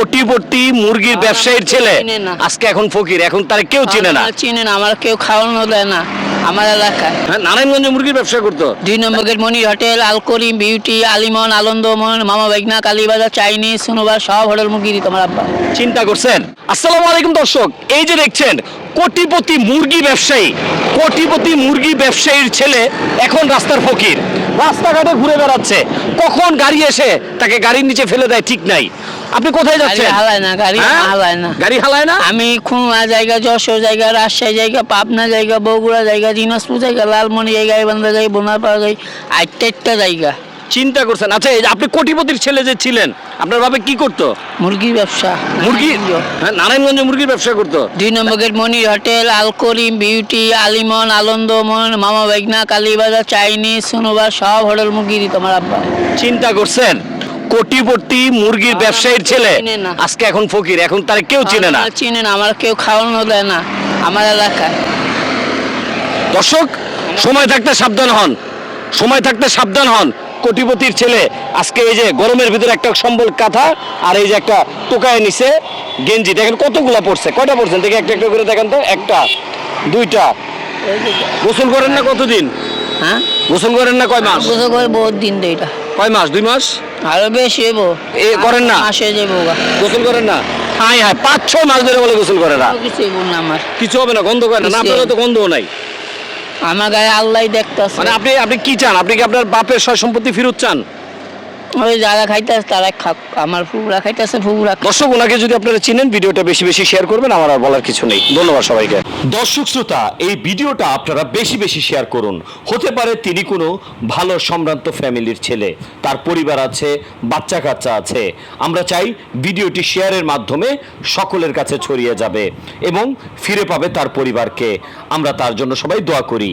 কোটিপতি মুরগির ব্যবসায়ীর ছেলে। চিনে না। আজকে এখন ফকির এখন তার কেউ চিনে না। চিনে না আমার কেউ খাওয়ানো দেয় না আমার এলাকায়। হ্যাঁ নারায়ণগঞ্জে মুরগির ব্যবসা করতো? দুই নম্বর gate Moni hotel Alkarim beauty Aliman আনন্দমন মামা বেগনা কালীবাজার চাইনিজ সোনোবার সব হোটেল মুরগি দিত আমার আব্বা। চিন্তা করছেন? আসসালামু আলাইকুম দর্শক এই যে দেখছেন কোটিপতি মুরগি ব্যবসায়ী কোটিপতি মুরগি ব্যবসায়ীর ছেলে এখন রাস্তার ফকির। রাস্তাঘাটে ঘুরে বেড়াচ্ছে। কখন গাড়ি এসে তাকে গাড়ির নিচে ফেলে দেয় ঠিক নাই। আপনি কোথায় যাচ্ছেন? হালায় না গাড়ি হ্যাঁ? হালায় না। গাড়ি হালায় না? আমি খুলনা জায়গা যশোর জায়গা রাজশাহী জায়গা পাবনা জায়গা বগুড়া জায়গা দিনাজপুর জায়গা লালমনি জায়গা বান্ধা জায়গা বোনারপাড়া জায়গা আটটা জায়গা। চিন্তা করছেন। আচ্ছা এই যে আপনি কোটিপতির ছেলে যে ছিলেন আপনার বাবা কি করতো? মুরগির ব্যবসা। মুরগি? হ্যাঁ নারায়ণগঞ্জে মুরগির ব্যবসা করতো? দুই নম্বর gate Moni hotel Alkarim beauty Aliman আনন্দমন মামা বেগনা কালীবাজার চাইনিজ সোনোবার সব হোটেল মুরগি দিত আমার আব্বা। চিন্তা করছেন? কোটিপতি মুরগির ব্যবসায়ীর ছেলে। চিনে না। আজকে এখন ফকির এখন তার কেউ চিনে না। চিনে না আমার কেউ খাওয়ানো দেয় না আমার এলাকায়। দর্শক সময় থাকতে সাবধান হন। সময় থাকতে সাবধান হন। কোটিপতির ছেলে আজকে এই যে গরমের ভিতরে একটা সম্বল কাঁথা আর এই যে একটা টোকায় নিছে গেঞ্জি দেখেন কতগুলা পড়ছে কয়টা পড়ছেন দেখে একটা একটা করে দেখেন তো একটা দুইটা। গোসল করেন না কতদিন? হ্যাঁ? গোসল করেন না কয় মাস? বুঝো করে বহুত দিন তো এটা। কয় মাস? দুই মাস? আরও বেশি হইব। এ করেন না? মাসে যাব গোসল করেন না? হাই হাই পাঁচ ছয় মাস ধরে বলে গোসল করে না। কিছু না আমার। কিছু হবে না গন্ধ করে না। আপনার তো গন্ধও নাই। আমার গায়ে আল্লাহ দেখতেছে। মানে আপনি আপনি কি চান? আপনি কি আপনার বাপের সব সম্পত্তি ফেরত চান? ওই যারা খাইতেছে তারা খাক আমার ফুবরা খাইতেছে ফুবরা দর্শক ওনাকে যদি আপনারা চিনেন ভিডিওটা বেশি বেশি শেয়ার করবেন আমার আর বলার কিছু নেই। ধন্যবাদ সবাইকে। দর্শক শ্রোতা এই ভিডিওটা আপনারা বেশি বেশি শেয়ার করুন। হতে পারে তিনি কোনো ভালো সম্ভ্রান্ত ফ্যামিলির ছেলে তার পরিবার আছে বাচ্চা কাচ্চা আছে। আমরা চাই ভিডিওটি শেয়ারের মাধ্যমে সকলের কাছে ছড়িয়ে যাবে এবং ফিরে পাবে তার পরিবারকে। আমরা তার জন্য সবাই দোয়া করি।